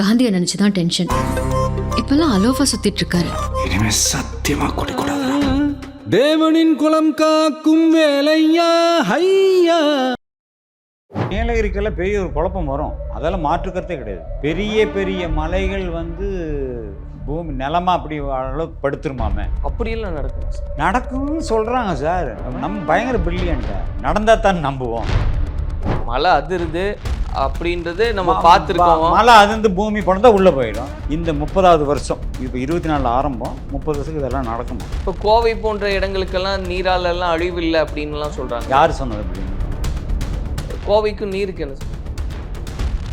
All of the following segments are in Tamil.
காந்தியை நினைச்சு தான் டென்ஷன் இப்பெல்லாம் அலோஃபா சுத்திட்டு இருக்காரு. இனிமே சத்தியமா குடிக்கூடாது. தேவனின் குலம் காக்கும் வேலையா? ஹையா. நீலகிரிக்கெல்லாம் பெரிய ஒரு குழப்பம் வரும். அதெல்லாம் மாற்றுக்கருத்தே கிடையாது. பெரிய பெரிய மலைகள் வந்து பூமி நிலமா அப்படி அளவுக்கு படுத்துருமாமே அப்படியெல்லாம் நடக்குமா. நடக்கும்னு சொல்கிறாங்க சார். நம்ம பயங்கர பிரில்லியன்ட்ட நடந்தால் தான் நம்புவோம். மழை அதிருது. அப்படின்றது நம்ம பார்த்துருக்கோம். மழை அதிர்ந்து பூமி பிறந்தா உள்ளே போயிடும். இந்த முப்பதாவது வருஷம் இப்போ இருபத்தி நாலு ஆரம்பம் முப்பது வருஷத்துக்கு இதெல்லாம் நடக்குமா? இப்போ கோவை போன்ற இடங்களுக்கெல்லாம் நீரால எல்லாம் அழிவு இல்லை அப்படின்னுலாம் சொல்றாங்க. யார் சொன்னது அப்படின்னு கோவைக்கும் நீருக்கு என்ன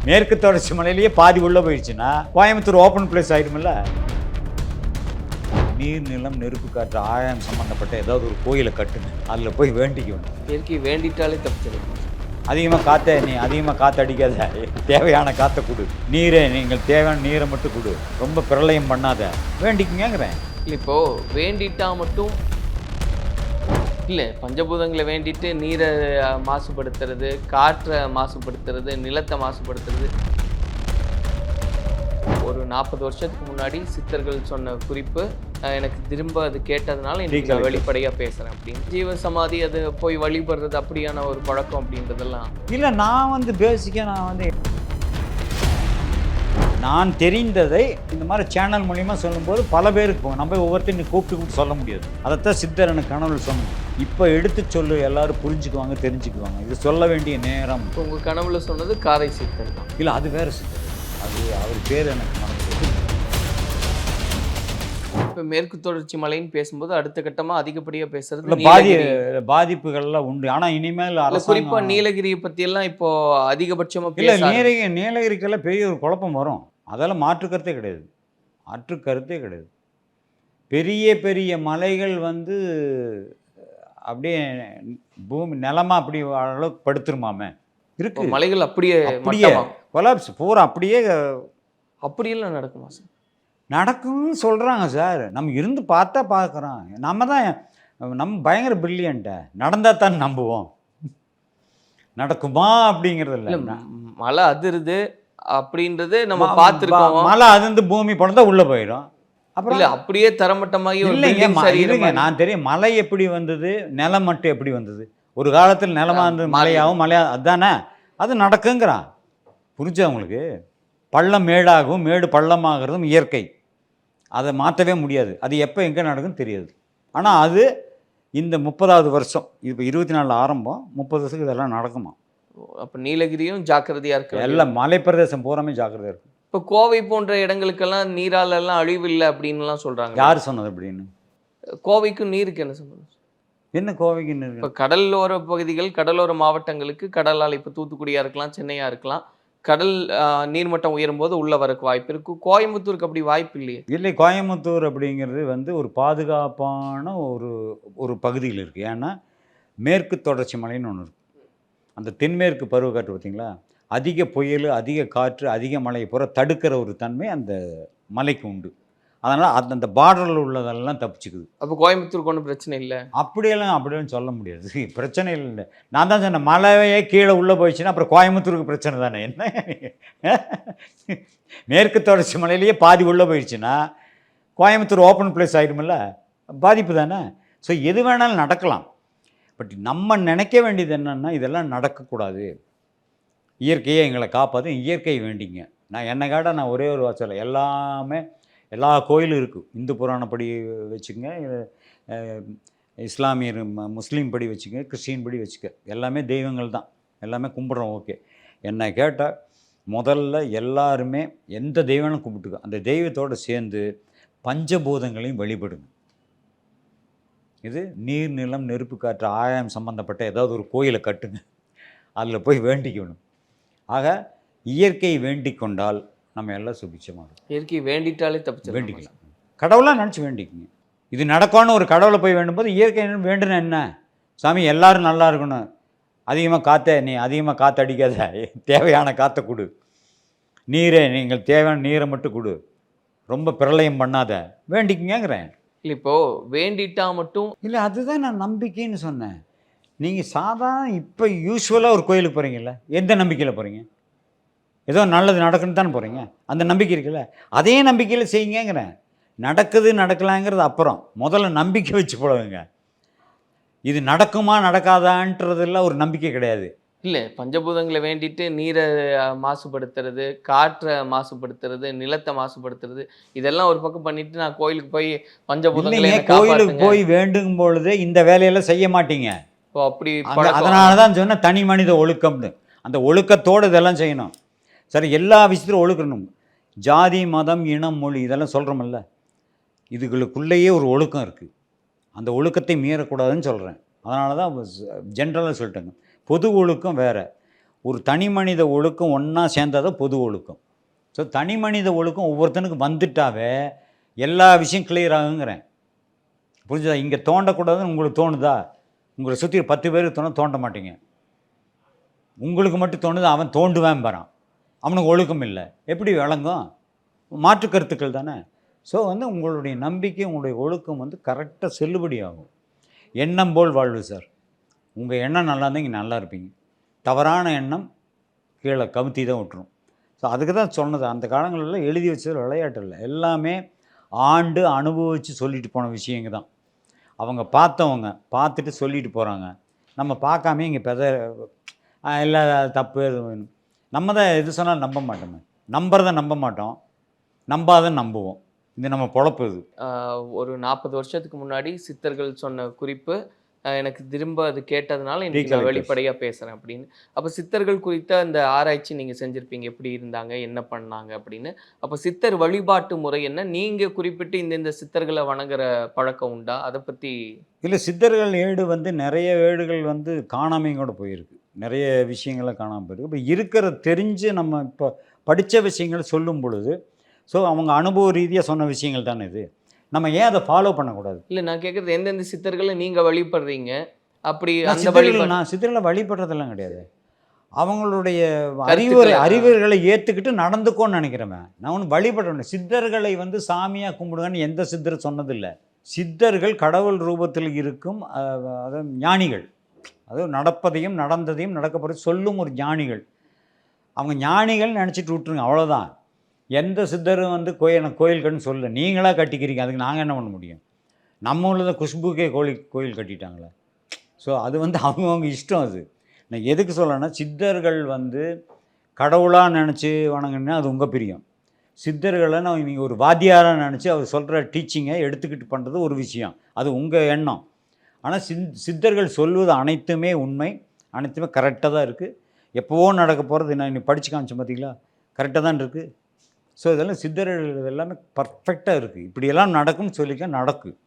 மேற்கு தொடர்ச்சி மலையிலேயே பாதி உள்ளே போயிடுச்சுன்னா கோயம்புத்தூர் ஓப்பன் பிளேஸ் ஆயிடுமில்ல நீர் நிலம் நெருப்பு காற்று ஆழம் சம்மந்தப்பட்ட ஏதாவது ஒரு கோயிலை கட்டுங்க. அதில் போய் வேண்டிக்கணும். இயற்கை வேண்டிட்டாலே தப்பிச்சிருக்கும் அதிகமாக காற்றை நீ அதிகமாக காற்று அடிக்காத தேவையான காற்றை கொடு. நீரை நீங்கள் தேவையான நீரை மட்டும் கொடு. ரொம்ப பிரளயம் பண்ணாத. வேண்டிக்குங்கிறேன் இப்போது இப்போ வேண்டிட்டா மட்டும் இல்லை பஞ்சபூதங்களை வேண்டிட்டு நீரை மாசுபடுத்துறது காற்றை மாசுபடுத்துறது நிலத்தை மாசுபடுத்துறது நாற்பது வருஷத்துக்கு முன்னாடி சித்தர்கள் சொன்ன குறிப்பு எனக்கு திரும்ப அது கேட்டதுனால இன்னைக்கு நான் Recall. வெளிப்படையா பேசுறேன் அப்படின்னு. ஜீவ சமாதி அது போய் வழிபடுறது அப்படியான ஒரு பழக்கம் அப்படின்றதெல்லாம். இல்லை நான் வந்து பேசிக்காக நான் வந்து நான் தெரிந்ததை இந்த மாதிரி சேனல் மூலிமா சொல்லும்போது பல பேருக்கு போகும். நம்ம ஒவ்வொருத்தையும் நீ கூப்பிட்டு கூப்பிட்டு சொல்ல முடியாது. அதைத்தான் சித்தர் எனக்கு கனவுல சொன்னோம் இப்போ எடுத்து சொல்லு எல்லாரும் புரிஞ்சுக்குவாங்க தெரிஞ்சுக்குவாங்க. இது சொல்ல வேண்டிய நேரம். இப்போ உங்க கனவுல சொன்னது காரை சித்தர் தான். இல்லை அது வேற சித்தர். அது அவர் பேர் எனக்கு இப்போ மேற்கு தொடர்ச்சி மலைன்னு பேசும்போது அடுத்த கட்டமா அதிகப்படியா பேசுறது பாதி. பாதிப்புகள்லாம் உண்டு. ஆனால் இனிமேல் இல்ல, குறிப்பா அரசாங்கம் நீலகிரியை பத்தி எல்லாம் இப்போ அதிகபட்சமா இல்லை நீலகிரி நீலகிரிக்கெல்லாம் பெரிய ஒரு குழப்பம் வரும். அதெல்லாம் மாற்று கருத்தே கிடையாது. மாற்று கருத்தே கிடையாது. பெரிய பெரிய மலைகள் வந்து அப்படியே பூமி நிலமா அப்படி அளவுக்கு படுத்துருமாமே. இருக்கு. மலைகள் அப்படியே அப்படியே கொலாப்ஸ் பூரா அப்படியே அப்படியெல்லாம் நடக்குமா சார்? நடக்கும்னு சொல்கிறாங்க சார். நம்ம இருந்து பார்த்தா பார்க்குறோம். நம்ம தான் நம்ம பயங்கர பிரில்லியன்ட்ட நடந்தால் தான் நம்புவோம். நடக்குமா அப்படிங்கிறது இல்ல. மழை அதிருது அப்படின்றது நம்ம பார்த்துருக்கோம். மழை அதிர்ந்து பூமி பிறந்தா உள்ள போயிடும். அப்புறம் இல்ல அப்படியே தரமட்டமாகி இல்லைங்க இருங்க. நான் தெரியும். மலை எப்படி வந்தது? நிலம் மட்டும் எப்படி வந்தது? ஒரு காலத்தில் நிலமா ஆ, இருந்தது மாறி. மலையாகவும் மலையா அதானே? அது நடக்குங்கிறான். புரிஞ்சா உங்களுக்கு? பள்ளம் மேடாகும் மேடு பள்ளமாகிறதும் இயற்கை. அதை மாற்றவே முடியாது. அது எப்போ எங்கே நடக்குன்னு தெரியாது. ஆனால் அது இந்த முப்பதாவது வருஷம் இப்போ இருபத்தி நாலு ஆரம்பம் முப்பது வருஷத்துக்கு இதெல்லாம் நடக்குமா? அப்ப நீலகிரியும் ஜாக்கிரதையா இருக்கு எல்லாம் மலைப்பிரதேசம் பூராமே ஜாக்கிரதையா இருக்கும். இப்ப கோவை போன்ற இடங்களுக்கெல்லாம் நீரால எல்லாம் அழிவு இல்லை அப்படின்னு எல்லாம் சொல்றாங்க யார் சொன்னது அப்படின்னு? கோவைக்கும் நீருக்கு என்ன சம்பந்தம் என்ன இருக்கு இப்ப கடலோர பகுதிகள் கடலோர மாவட்டங்களுக்கு கடலால் இப்ப தூத்துக்குடியா இருக்கலாம் சென்னையா இருக்கலாம். கடல் நீர்மட்டம் உயரும் போது உள்ள வரக்கு வாய்ப்பு இருக்கு. கோயம்புத்தூருக்கு அப்படி வாய்ப்பு இல்லையே. இல்லை கோயம்புத்தூர் அப்படிங்கிறது வந்து ஒரு பாதுகாப்பான ஒரு ஒரு பகுதியில் இருக்குது ஏன்னா மேற்கு தொடர்ச்சி மலைன்னு ஒன்று இருக்குது அந்த தென்மேற்கு பருவக்காற்று பார்த்தீங்களா? அதிக புயல் அதிக காற்று அதிக மழையை பூரா தடுக்கிற ஒரு தன்மை அந்த மலைக்கு உண்டு. அதனால் அந்த அந்த பார்டரில் உள்ளதெல்லாம் தப்பிச்சுக்குது. அப்ப கோயம்புத்தூருக்கு ஒன்றும் பிரச்சனை இல்லை? அப்படியெல்லாம் அப்படியெல்லாம் சொல்ல முடியாது. பிரச்சனை இல்லை. நான் தான் சொன்னேன் மலையே கீழே உள்ளே போயிடுச்சுன்னா அப்புறம் கோயம்புத்தூருக்கு பிரச்சனை தானே? என்ன? மேற்கு தொடர்ச்சி மலையிலேயே பாதி உள்ளே போயிடுச்சுன்னா கோயம்புத்தூர் ஓப்பன் பிளேஸ் ஆகிடுமில்ல பாதிப்பு தானே? ஸோ எது வேணாலும் நடக்கலாம். பட் நம்ம நினைக்க வேண்டியது என்னென்னா இதெல்லாம் நடக்கக்கூடாது. இயற்கையை எங்களை காப்பாற்று இயற்கை வேண்டிங்க. நான் என்னை காட்ட நான் ஒரே ஒரு வாசல் எல்லாமே எல்லா கோயிலும் இருக்குது இந்து புராணப்படி வச்சுக்கங்க இஸ்லாமியர் ம- முஸ்லீம் படி வச்சுக்க கிறிஸ்டின் படி வச்சுக்க. எல்லாமே தெய்வங்கள் தான். எல்லாமே கும்பிட்றோம் ஓகே. என்னை கேட்டால் முதல்ல எல்லாருமே எந்த தெய்வம்னு கும்பிட்டுக்கோ. அந்த தெய்வத்தோடு சேர்ந்து பஞ்சபூதங்களையும் வழிபடுங்க. இது நீர் நிலம் நெருப்பு காற்று ஆயம் சம்பந்தப்பட்ட ஏதாவது ஒரு கோயிலை கட்டுங்க. அதில் போய் வேண்டிக்கணும். ஆக இயற்கை வேண்டிக் கொண்டால் நம்ம எல்லாம் சுபிச்சமாக இருக்கும். இயற்கை வேண்டிட்டாலே தப்பிச்சு வேண்டிக்கலாம். கடவுளாக நினச்சி வேண்டிக்கங்க. இது நடக்கும்னு ஒரு கடவுளை போய் வேண்டும்போது இயற்கை வேண்டுன என்ன? சாமி எல்லாரும் நல்லா இருக்கணும். அதிகமாக காற்றை நீ அதிகமாக காற்று அடிக்காத தேவையான காற்றை கொடு. நீரை நீங்கள் தேவையான நீரை மட்டும் கொடு. ரொம்ப பிரளயம் பண்ணாத. வேண்டிக்குங்கிறேன் இல்லை இப்போ வேண்டிட்டா மட்டும் இல்லை அதுதான் நான் நம்பிக்கைன்னு சொன்னேன். நீங்கள் சாதாரண இப்போ யூஸ்வலாக ஒரு கோயிலுக்கு போகிறீங்கல்ல எந்த நம்பிக்கையில் போகிறீங்க ஏதோ நல்லது நடக்குன்னு தானே போகிறீங்க அந்த நம்பிக்கை இருக்குல்ல? அதே நம்பிக்கையில் செய்யுங்கங்கிறேன். நடக்குது நடக்கலாங்கிறது அப்புறம். முதல்ல நம்பிக்கை வச்சு போடுவீங்க. இது நடக்குமா நடக்காதான்றதெல்லாம் ஒரு நம்பிக்கை கிடையாது. இல்ல பஞ்சபூதங்களை வேண்டிட்டு நீரை மாசுபடுத்துறது காற்றை மாசுபடுத்துறது நிலத்தை மாசுபடுத்துறது இதெல்லாம் ஒரு பக்கம் பண்ணிட்டு நான் கோயிலுக்கு போய் பஞ்சபூதங்களை கோயிலுக்கு. போய் வேண்டும் பொழுது இந்த வேலையெல்லாம் செய்ய மாட்டீங்க. அப்படி அதனால தான் சொன்ன தனி மனித ஒழுக்கம்னு. அந்த ஒழுக்கத்தோடு இதெல்லாம் செய்யணும். சரி எல்லா விஷயத்திலும் ஒழுக்கணும். ஜாதி மதம் இனம் மொழி இதெல்லாம் சொல்கிறோமில்ல இதுகளுக்குள்ளேயே ஒரு ஒழுக்கம் இருக்குது அந்த ஒழுக்கத்தை மீறக்கூடாதுன்னு சொல்கிறேன் அதனால தான் ஜென்ரலாக சொல்லிட்டேங்க. பொது ஒழுக்கம் வேறு. ஒரு தனி மனித ஒழுக்கம் ஒன்றா சேர்ந்தாதான் பொது ஒழுக்கம். ஸோ தனி மனித ஒழுக்கம் ஒவ்வொருத்தனுக்கு வந்துட்டாவே எல்லா விஷயம் கிளியர் ஆகுங்கிறேன். புரிஞ்சுதா? இங்கே தோண்டக்கூடாதுன்னு உங்களுக்கு தோணுதா? உங்களை சுற்றி பத்து பேருக்கு தோண தோண்ட மாட்டீங்க. உங்களுக்கு மட்டும் தோணுது அவன் தோண்டுவேன் பரான். அவனுக்கு ஒழுக்கம் இல்லை. எப்படி விளங்கும்? மாற்று கருத்துக்கள் தானே? ஸோ வந்து உங்களுடைய நம்பிக்கை உங்களுடைய ஒழுக்கம் வந்து கரெக்டாக செல்லுபடி ஆகும். எண்ணம் போல் வாழ்வு சார் உங்கள் எண்ணம் நல்லா இருந்தால் இங்கே நல்லா இருப்பீங்க. தவறான எண்ணம் கீழே கவுத்தி தான் விட்டுரும். ஸோ அதுக்கு தான் சொன்னது. அந்த காலங்களில் எழுதி வச்சது விளையாட்டு இல்லை. எல்லாமே ஆண்டு அனுபவித்து சொல்லிட்டு போன விஷயங்க தான். அவங்க பார்த்தவங்க பார்த்துட்டு சொல்லிட்டு போகிறாங்க நம்ம பார்க்காம இங்கே பெத எல்லா இல்லை தப்பு எதுவும் வேணும். நம்ம தான் எது சொன்னாலும் நம்ப மாட்டோமே. நம்புறத நம்ப மாட்டோம். நம்பாத நம்புவோம். இது நம்ம பொழப்பு இது. ஒரு நாற்பது வருஷத்துக்கு முன்னாடி சித்தர்கள் சொன்ன குறிப்பு எனக்கு திரும்ப அது கேட்டதுனால இன்னைக்கு நான் Recalculation. வெளிப்படையா பேசுறேன் அப்படின்னு. அப்ப சித்தர்கள் குறித்த அந்த ஆராய்ச்சி நீங்க செஞ்சிருப்பீங்க. எப்படி இருந்தாங்க என்ன பண்ணாங்க அப்படின்னு. அப்ப சித்தர் வழிபாட்டு முறை என்ன? நீங்க குறிப்பிட்டு இந்த இந்த சித்தர்களை வணங்குற பழக்கம் உண்டா? அதை பத்தி இல்லை சித்தர்கள் ஏடு வந்து நிறைய ஏடுகள் வந்து காணாமையும் கூட போயிருக்கு. நிறைய விஷயங்களை காணாமல் போயிருக்கு. இப்போ இருக்கிற தெரிஞ்சு நம்ம இப்போ படித்த விஷயங்களை சொல்லும் பொழுது ஸோ அவங்க அனுபவ ரீதியாக சொன்ன விஷயங்கள் தானே இது? நம்ம ஏன் அதை ஃபாலோ பண்ணக்கூடாது? இல்ல நான் கேக்குறது எந்தெந்த சித்தர்களை நீங்க வழிபடுறீங்க? அப்படி அந்த வழிபாடு நான் சித்தர்களை வழிபடுறதெல்லாம் கிடையாது. அவங்களுடைய அறிவுரை. அறிவுரைகளை ஏற்றுக்கிட்டு நடந்துக்கோன்னு நினைக்கிறவன். நான் ஒன்றும் வழிபடணும். சித்தர்களை வந்து சாமியாக கும்பிடுங்கன்னு எந்த சித்தர் சொன்னதில்லை. சித்தர்கள் கடவுள் ரூபத்தில் இருக்கும் அதாவது ஞானிகள். அதாவது நடப்பதையும் நடந்ததையும் நடக்கப்படுறது சொல்லும் ஒரு ஞானிகள். அவங்க ஞானிகள் நினச்சிட்டு விட்ருங்க அவ்வளோதான் எந்த சித்தரும் வந்து கோயில் எனக்கு கோயில் சொல்ல நீங்களாக கட்டிக்கிறீங்க அதுக்கு நாங்கள் என்ன பண்ண முடியும்? நம்ம ஊரில் தான் குஷ்புக்கே கோயில் கோயில் கட்டிட்டாங்களே. ஸோ அது வந்து அவங்கவுங்க இஷ்டம் அது. நான் எதுக்கு சொல்லணும்னா சித்தர்கள் வந்து கடவுளாக நினச்சி வணங்கினா அது உங்கள் பிரியம். சித்தர்களை நான் நீங்கள் ஒரு வாத்தியாராக நினச்சி அவர் சொல்கிற டீச்சிங்கை எடுத்துக்கிட்டு பண்ணுறது ஒரு விஷயம். அது உங்கள் எண்ணம். ஆனால் சித் சித்தர்கள் சொல்வது அனைத்துமே உண்மை. அனைத்துமே கரெக்டாக தான் இருக்குது எப்போவோ நடக்க போகிறது நான் இன்னைக்கு படித்து காமிச்சேன் பார்த்தீங்களா கரெக்டாக தான் இருக்குது ஸோ இதெல்லாம் சித்தர்கள் எல்லாமே பர்ஃபெக்டாக இருக்குது இப்படியெல்லாம் நடக்கும்னு சொல்லிக்க நடக்கும்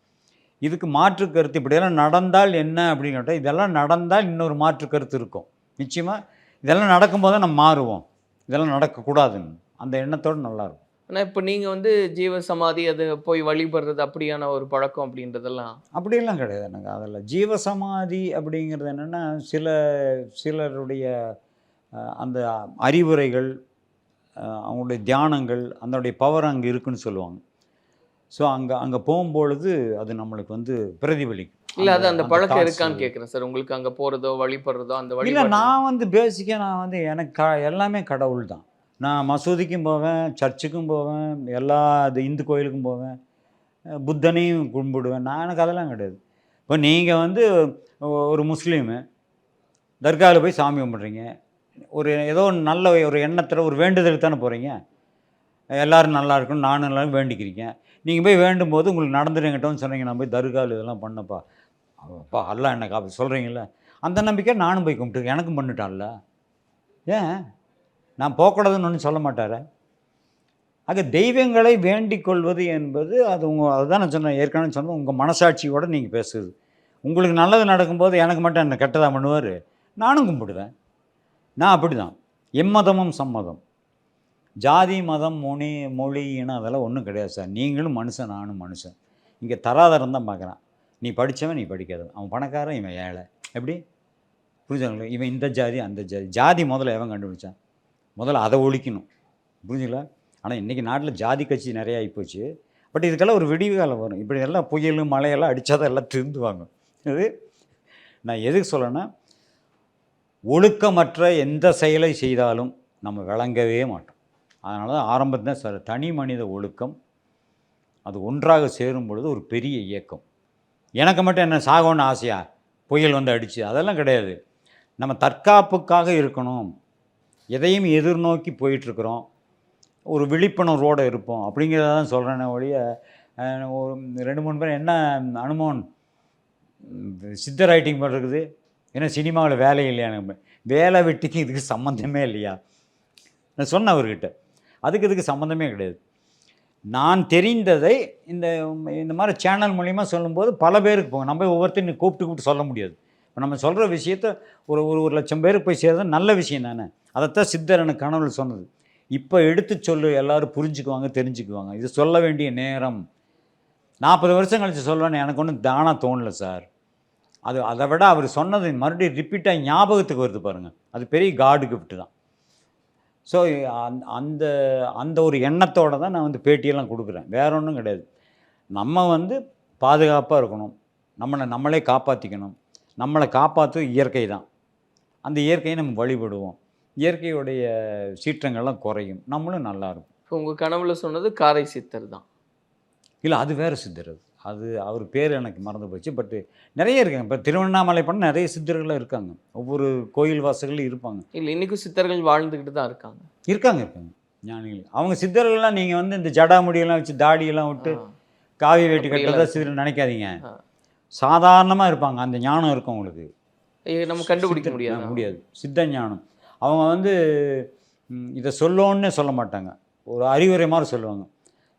இதுக்கு மாற்று கருத்து இப்படியெல்லாம் நடந்தால் என்ன அப்படின்னு கேட்டால் இதெல்லாம் நடந்தால் இன்னொரு மாற்று கருத்து இருக்கும். நிச்சயமாக இதெல்லாம் நடக்கும்போது தான் நம்ம மாறுவோம். இதெல்லாம் நடக்கக்கூடாதுன்னு. அந்த எண்ணத்தோடு நல்லாயிருக்கும் ஆனா இப்ப நீங்க வந்து ஜீவ சமாதி அது போய் வழிபடுறது அப்படியான ஒரு பழக்கம் அப்படின்றதெல்லாம்? அப்படியெல்லாம் கிடையாது எனக்கு. அதில் ஜீவசமாதி அப்படிங்கிறது என்னென்னா சில சிலருடைய அந்த அறிவுரைகள் அவங்களுடைய தியானங்கள் அதனுடைய பவர் அங்கே இருக்குன்னு சொல்லுவாங்க. ஸோ அங்கே அங்கே போகும்பொழுது அது நம்மளுக்கு வந்து பிரதிபலிக்கும். இல்ல அது அந்த பழக்கம் இருக்கான்னு கேக்குறேன் சார். உங்களுக்கு அங்க போறதோ வழிபடுறதோ அந்த இல்லை வழிபாடு? நான் வந்து பேசிக்காக நான் வந்து எனக்கு க எல்லாமே கடவுள் தான் நான் மசூதிக்கும் போவேன் சர்ச்சுக்கும் போவேன் எல்லா இது இந்து கோயிலுக்கும் போவேன் புத்தனையும் கும்பிடுவேன். நான் எனக்கு அதெல்லாம் கிடையாது. இப்போ நீங்கள் வந்து ஒரு முஸ்லீமு தர்காவில் போய் சாமி கும்பிட்றீங்க ஒரு ஏதோ ஒரு நல்ல ஒரு எண்ணத்தில் ஒரு வேண்டுதலுக்கு தானே போகிறீங்க எல்லோரும் நல்லா இருக்கணும் நானும் நல்லா வேண்டிக்கிறீங்க. நீங்கள் போய் வேண்டும் போது உங்களுக்கு நடந்துருங்கட்டோன்னு சொன்னீங்க நான் போய் தர்காவில் இதெல்லாம் பண்ணப்பா. அப்பா அல்ல என்ன காப்பி சொல்கிறீங்களே அந்த நம்பிக்கை நானும் போய் கும்பிட்டு எனக்கும் பண்ணிட்டான்ல. ஏன்? நான் போகக்கூடாதுன்னு ஒன்றும் சொல்ல மாட்டார். ஆக தெய்வங்களை வேண்டிக் கொள்வது என்பது அது உங்கள் அதுதான் நான் சொன்னேன் ஏற்கனவே சொன்னேன் உங்கள் மனசாட்சியோடு நீங்கள் பேசுது உங்களுக்கு நல்லது நடக்கும்போது எனக்கு மட்டும் என்ன கெட்டதாக பண்ணுவார்? நானும் கும்பிடுவேன். நான் அப்படி தான் எம்மதமும் சம்மதம். ஜாதி மதம் மொழி மொழி இனம் அதெல்லாம் ஒன்றும் கிடையாது சார். நீங்களும் மனுஷன் நானும் மனுஷன். இங்கே தராதரம் தான் பார்க்குறான் நீ படித்தவன் நீ படிக்காதவன் அவன் பணக்காரன் இவன் ஏழை. எப்படி? புரிஞ்சுங்களா இவன் இந்த ஜாதி அந்த ஜாதி. ஜாதி முதல்ல எவன் கண்டுபிடிச்சான்? முதல்ல அதை ஒழிக்கணும். புரிஞ்சுங்களா? ஆனால் இன்றைக்கி நாட்டில் ஜாதி கட்சி நிறையா ஆகிப்போச்சு பட் இதுக்கெல்லாம் ஒரு விடிவுகாலம் வரும். இப்படி எல்லாம் புயல் மழையெல்லாம் அடித்தாதான் எல்லாம் திருந்துவாங்க. இது நான் எதுக்கு சொல்லணும்னா ஒழுக்கமற்ற எந்த செயலை செய்தாலும் நம்ம விளங்கவே மாட்டோம். அதனால தான் ஆரம்பத்தில் சார் தனி மனித ஒழுக்கம் அது ஒன்றாக சேரும் பொழுது ஒரு பெரிய இயக்கம். எனக்கு மட்டும் என்ன சாகணும்னு ஆசையா? புயல் வந்து அடிச்சு அதெல்லாம் கிடையாது. நம்ம தற்காப்புக்காக இருக்கணும். எதையும் எதிர்நோக்கி போயிட்டுருக்குறோம். ஒரு விழிப்புணர்வோடு இருப்போம். அப்படிங்கிறத தான் சொல்கிறேனே ஒழிய ஒரு ரெண்டு மூணு பேர் என்ன அனுமோன் சித்த ரைட்டிங் பண்ணுறது ஏன்னா சினிமாவில் வேலை இல்லையா எனக்கு வேலை வெட்டிக்கு இதுக்கு சம்மந்தமே இல்லையா? நான் சொன்னேன் அவர்கிட்ட. அதுக்கு இதுக்கு சம்மந்தமே கிடையாது. நான் தெரிந்ததை இந்த இந்த மாதிரி சேனல் மூலிமா சொல்லும்போது பல பேருக்கு போகும் நம்ம ஒவ்வொருத்தையும் கூப்பிட்டு கூப்பிட்டு சொல்ல முடியாது. இப்போ நம்ம சொல்கிற விஷயத்த ஒரு ஒரு ஒரு லட்சம் பேருக்கு போய் சேர்றது நல்ல விஷயம் தானே? அதைத்தான் சித்தர் எனக்கு கனவுல சொன்னது. இப்போ எடுத்து சொல்லு எல்லாரும் புரிஞ்சுக்குவாங்க தெரிஞ்சுக்குவாங்க. இது சொல்ல வேண்டிய நேரம். நாற்பது வருஷம் கழித்து சொல்லுவேன்னு எனக்கு ஒன்றும் தானாக தோணல சார். அது அதை விட அவர் சொன்னது மறுபடியும் ரிப்பீட்டாக ஞாபகத்துக்கு வருது பாருங்கள் அது பெரிய காடு கிஃப்ட் தான். ஸோ அந்த அந்த ஒரு எண்ணத்தோடு தான் நான் வந்து பேட்டியெல்லாம் கொடுக்குறேன். வேற ஒன்றும் கிடையாது. நம்ம வந்து பாதுகாப்பாக இருக்கணும். நம்மளை நம்மளே காப்பாற்றிக்கணும் நம்மளை காப்பாற்று இயற்கை தான். அந்த இயற்கையை நம்ம வழிபடுவோம். இயற்கையுடைய சீற்றங்கள்லாம் குறையும். நம்மளும் நல்லா இருப்போம். இப்போ உங்க கனவுல சொன்னது காரை சித்தர் தான். இல்லை அது வேறு சித்தர் அது. அது அவர் பேர் எனக்கு மறந்து போச்சு. பட்டு நிறைய இருக்காங்க. இப்போ திருவண்ணாமலை பண்ண நிறைய சித்தர்கள் இருக்காங்க. ஒவ்வொரு கோயில் வாசல்களும் இருப்பாங்க. இல்ல இன்னைக்கும் சித்தர்கள் வாழ்ந்துகிட்டு தான் இருக்காங்க. இருக்காங்க இருக்காங்க. ஞானிகள். அவங்க சித்தர்கள்லாம் நீங்கள் வந்து இந்த ஜடாமுடியெல்லாம் வச்சு தாடியெல்லாம் விட்டு. காவி வேட்டி கட்டுறதா சித்தர் நினைக்காதீங்க. சாதாரணமாக இருப்பாங்க. அந்த ஞானம் இருக்கும் உங்களுக்கு. இது நம்ம கண்டுபிடிக்க முடியாது? முடியாது. சித்த ஞானம். அவங்க வந்து இதை சொல்லோன்னு சொல்ல மாட்டாங்க. ஒரு அறிவுரை மாதிரி சொல்லுவாங்க.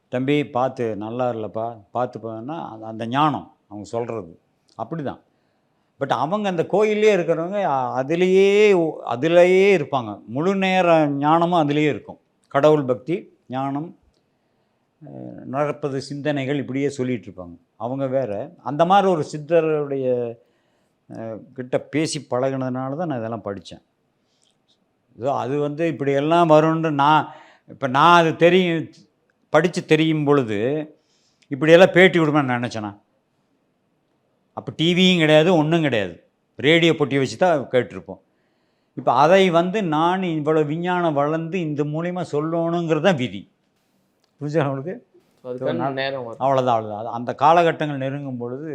தம்பி பார்த்து நல்லா இல்லைப்பா. பார்த்து போனா அந்த- அந்த ஞானம் அவங்க சொல்கிறது அப்படி தான் பட் அவங்க அந்த கோயிலே இருக்கிறவங்க அதிலேயே அதிலேயே இருப்பாங்க. முழு நேர ஞானமும் அதிலேயே இருக்கும். கடவுள் பக்தி ஞானம் நடப்பது சிந்தனைகள் இப்படியே சொல்லிகிட்டு இருப்பாங்க அவங்க வேறு. அந்த மாதிரி ஒரு சித்தருடைய கிட்ட பேசி பழகினதுனால தான் நான் இதெல்லாம் படித்தேன். ஸோ அது வந்து இப்படி எல்லாம் வரும்னு நான் இப்போ நான் அது தெரியும் படித்து தெரியும் பொழுது இப்படியெல்லாம் பேட்டி விடுவேன்னு நினச்சேனா அப்போ டிவியும் கிடையாது ஒன்றும் கிடையாது. ரேடியோ பொட்டி வச்சு தான் கேட்டிருப்போம். இப்போ அதை வந்து நான் இவ்வளோ விஞ்ஞானம் வளர்ந்து இந்த மூலிமா சொல்லணுங்கிறது தான் விதி. புரிஞ்சா நேரம் வரும். அவ்வளோதான் அவ்வளோதான் அந்த காலகட்டங்கள் நெருங்கும் பொழுது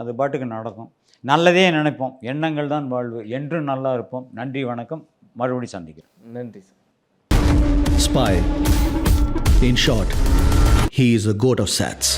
அது பாட்டுக்கு நடக்கும். நல்லதே நினைப்போம். எண்ணங்கள் தான் வாழ்வு. என்றும் நல்லா இருப்போம். நன்றி வணக்கம். மறுபடியும் சந்திக்கிறேன் நன்றி sir Spy. In short, he is a goat of sats.